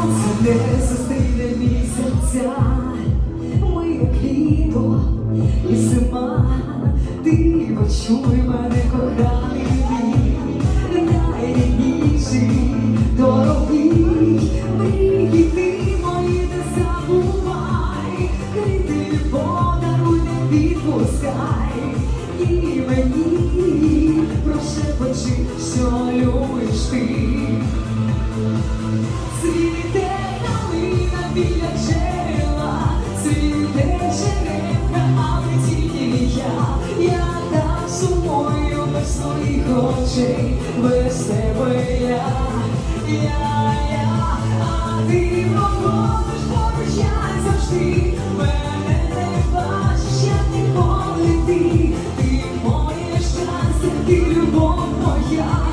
Сонце не зустріне місяця, як літо і зима, ти почуй мене, коханий найрідніший, дорогий, мрії ти мої не забувай, квіти подаруй, не відпускай, і мені прошепочи, що любиш ти. Очей без тебе я, я, я, а ти проходиш поруч, завжди мене не бачиш, я не помню ти, ти моє щастя, ти любов моя.